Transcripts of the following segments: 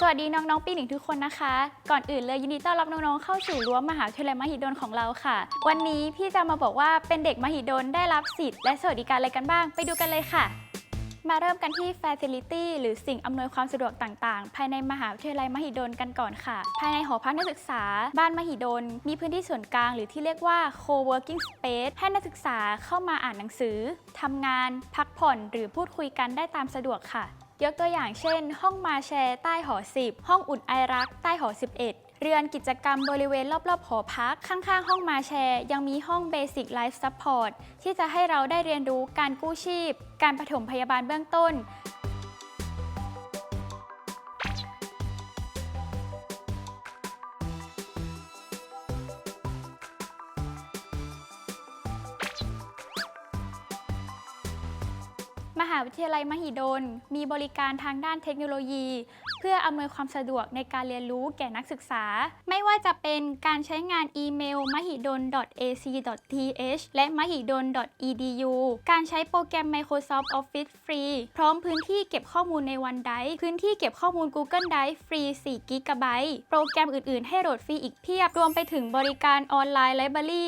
สวัสดีน้องๆ ปีหนึ่งทุกคนนะคะ ก่อนอื่นเลยยินดีต้อนรับน้องๆ เข้าสู่รั้วมหาวิทยาลัยมหิดลของเราค่ะ วันนี้พี่จะมาบอกว่าเป็นเด็กมหิดลได้รับสิทธิ์และสวัสดิการอะไรกันบ้าง ไปดูกันเลยค่ะ มาเริ่มกันที่ Facility หรือสิ่งอำนวยความสะดวกต่างๆ ภายในมหาวิทยาลัยมหิดลกันก่อนค่ะ ภายในหอพักนักศึกษา บ้านมหิดล มีพื้นที่ส่วนกลางหรือที่เรียกว่า Co-working Space ให้นักศึกษาเข้ามาอ่านหนังสือทำงาน พักผ่อน หรือพูดคุยกันได้ตามสะดวกค่ะ ยกตัวอย่างเช่น ห้องมาแชร์ใต้หอ 10 ห้องอุ่นไอรัก ใต้หอ 11 เรือนกิจกรรมบริเวณรอบๆหอพัก ข้างๆ ห้องมาแชร์ ยังมีห้องเบสิกไลฟ์ซัพพอร์ตที่จะให้เราได้เรียนรู้การกู้ชีพ การปฐมพยาบาลเบื้องต้น มหาวิทยาลัยมหิดล มีบริการทางด้านเทคโนโลยี เพื่ออำนวยความสะดวกในการเรียนรู้แก่นักศึกษา ไม่ว่าจะเป็นการใช้งานอีเมล mahidol.ac.th และ mahidol.edu การใช้โปรแกรม Microsoft Office ฟรี พร้อมพื้นที่เก็บข้อมูลใน OneDrive พื้นที่เก็บข้อมูล Google Drive ฟรี4 g b โปรแกรมอื่นๆ ให้โหลดฟรีอีกเพียบ รวมไปถึงบริการออนไลน์ Library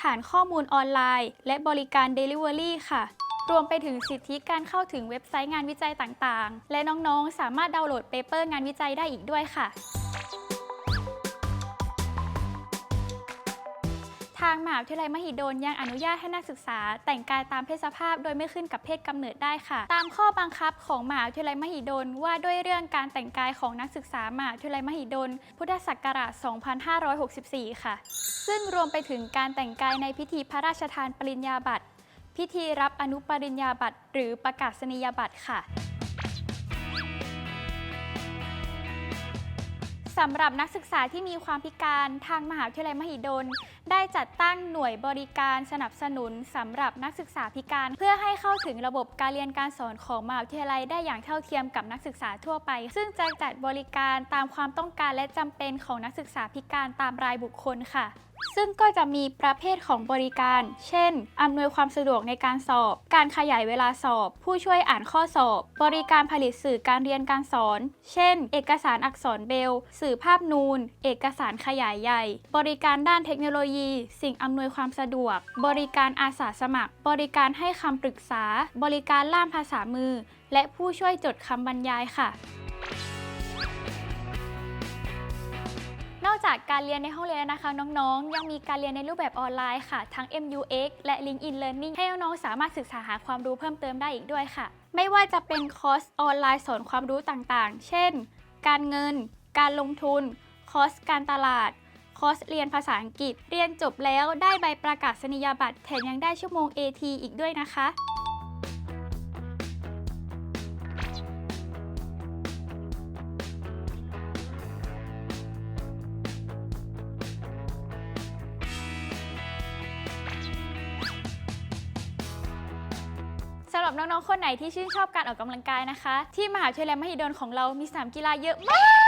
ฐานข้อมูลออนไลน์ และบริการ Delivery ค่ะ รวมไปถึงสิทธิการเข้าถึงเว็บไซต์งานวิจัยต่างๆ และน้องๆ สามารถดาวน์โหลดเปเปอร์งานวิจัยได้อีกด้วยค่ะทางมหาวิทยาลัยมหิดลยังอนุญาตให้นักศึกษา แต่งกายตามเพศสภาพโดยไม่ขึ้นกับเพศกำเนิดได้ค่ะ ตามข้อบังคับของมหาวิทยาลัยมหิดลว่าด้วยเรื่องการแต่งกายของนักศึกษามหาวิทยาลัยมหิดล พุทธศักราช 2564 ค่ะ ซึ่งรวมไปถึงการแต่งกายในพิธีพระราชทานปริญญาบัตร พิธีรับอนุปริญญาบัตรหรือประกาศนียบัตรค่ะ สำหรับนักศึกษาที่มีความพิการทางมหาวิทยาลัยมหิดล ได้จัดตั้งหน่วยบริการสนับสนุนสำหรับนักศึกษาพิการ เพื่อให้เข้าถึงระบบการเรียนการสอนของมหาวิทยาลัยได้อย่างเท่าเทียมกับนักศึกษาทั่วไป ซึ่งจะจัดบริการตามความต้องการและจำเป็นของนักศึกษาพิการตามรายบุคคลค่ะซึ่งก็จะมีประเภทของบริการ เช่น อำนวยความสะดวกในการสอบ การขยายเวลาสอบ ผู้ช่วยอ่านข้อสอบ บริการผลิตสื่อการเรียนการสอน เช่น เอกสารอักษรเบล สื่อภาพนูน เอกสารขยายใหญ่ บริการด้านเทคโนโลยี สิ่งอำนวยความสะดวก บริการอาสาสมัคร บริการให้คำปรึกษา บริการล่ามภาษามือ และผู้ช่วยจดคำบรรยายค่ะนอกจากการเรียนในห้องเรียนนะคะน้องๆ ยังมีการเรียนในรูปแบบออนไลน์ค่ะ ทั้ง MUX และ LinkedIn Learning ให้น้องๆ สามารถศึกษาหาความรู้เพิ่มเติมได้อีกด้วยค่ะ ไม่ว่าจะเป็นคอร์สออนไลน์สอนความรู้ต่างๆ เช่น การเงิน การลงทุน คอร์สการตลาด คอร์สเรียนภาษาอังกฤษ เรียนจบแล้วได้ใบประกาศนียบัตรแถมยังได้ชั่วโมง AT อีกด้วยนะคะสำหรับน้อง ๆ คนไหนที่ชื่นชอบการออกกำลังกายนะคะ ที่มหาวิทยาลัยมหิดลของเรามีสนามกีฬาเยอะมาก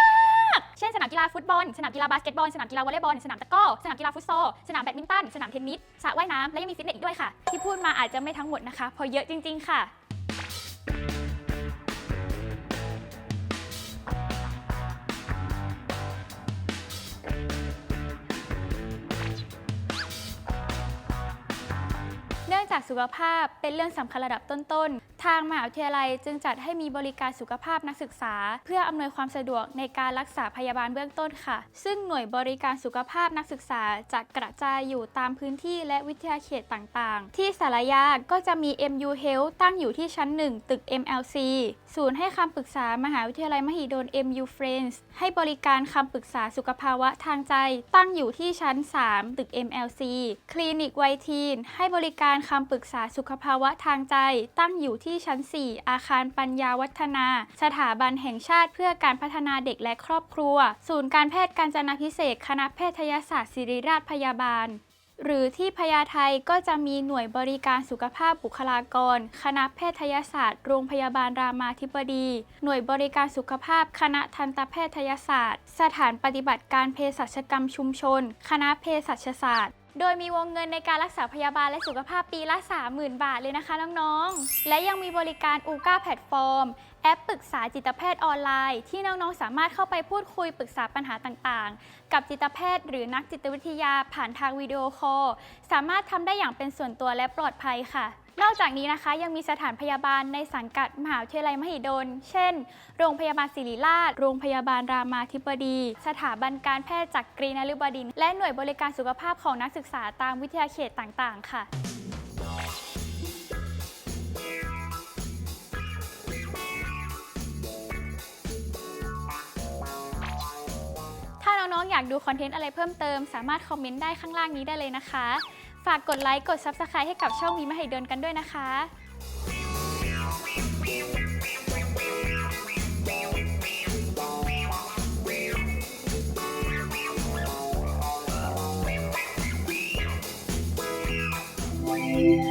เช่นสนามกีฬาฟุตบอล สนามกีฬาบาสเกตบอล สนามกีฬาวอลเลย์บอล สนามตะกร้อ สนามกีฬาฟุตซอล สนามแบดมินตัน สนามเทนนิส สระว่ายน้ำ และยังมีฟิตเนสอีกด้วยค่ะ ที่พูดมาอาจจะไม่ทั้งหมดนะคะ เพราะเยอะจริง ๆ ค่ะ เนื่องจากสุขภาพเป็นเรื่องสำคัญระดับต้นๆ ทางมหาวิทยาลัยจึงจัดให้มีบริการสุขภาพนักศึกษา เพื่ออำนวยความสะดวกในการรักษาพยาบาลเบื้องต้นค่ะ ซึ่งหน่วยบริการสุขภาพนักศึกษาจะกระจายอยู่ตามพื้นที่และวิทยาเขตต่างๆ ที่สารยาก็จะมี MU Health ตั้งอยู่ที่ชั้น 1 ตึก MLC ศูนย์ให้คำปรึกษามหาวิทยาลัยมหิดล MU Friends ให้บริการคำปรึกษาสุขภาวะทางใจ ตั้งอยู่ที่ชั้น 3 ตึก MLC คลินิกไวทีนให้บริการคำปรึกษาสุขภาวะทางใจ ตั้งอยู่ที่ที่ชั้น 4 อาคารปัญญาวัฒนา สถาบันแห่งชาติเพื่อการพัฒนาเด็กและครอบครัว ศูนย์การแพทย์การจนาพิเศษ คณะแพทยศาสตร์ศิริราชพยาบาลหรือที่พญาไทก็จะมีหน่วยบริการสุขภาพบุคลากร คณะแพทยศาสตร์ โรงพยาบาลรามาธิบดี หน่วยบริการสุขภาพ คณะทันตแพทยศาสตร์ สถานปฏิบัติการเภสัชกรรมชุมชน คณะเภสัชศาสตร์ โดยมีวงเงินในการรักษาพยาบาลและสุขภาพปีละ 30,000 บาทเลยนะคะน้องๆ และยังมีบริการอูก้าแพลตฟอร์ม แอปปรึกษาจิตแพทย์ออนไลน์ ที่น้องๆ สามารถเข้าไปพูดคุยปรึกษาปัญหาต่างๆ กับจิตแพทย์หรือนักจิตวิทยาผ่านทางวิดีโอคอล สามารถทำได้อย่างเป็นส่วนตัวและปลอดภัยค่ะ นอกจากนี้นะคะยังมีสถานพยาบาลในสังกัดมหาวิทยาลัยมหิดล เช่น โรงพยาบาลศิริราช โรงพยาบาลรามาธิบดี สถาบันการแพทย์จักรีนฤบดินทร์และหน่วยบริการสุขภาพของนักศึกษาตามวิทยาเขตต่างๆ ค่ะ ถ้าน้องๆอยากดูคอนเทนต์อะไรเพิ่มเติม สามารถคอมเมนต์ได้ข้างล่างนี้ได้เลยนะคะ ฝากกดไลค์ กด Subscribe ให้กับช่องวีมาให้เดินกันด้วยนะคะ Thank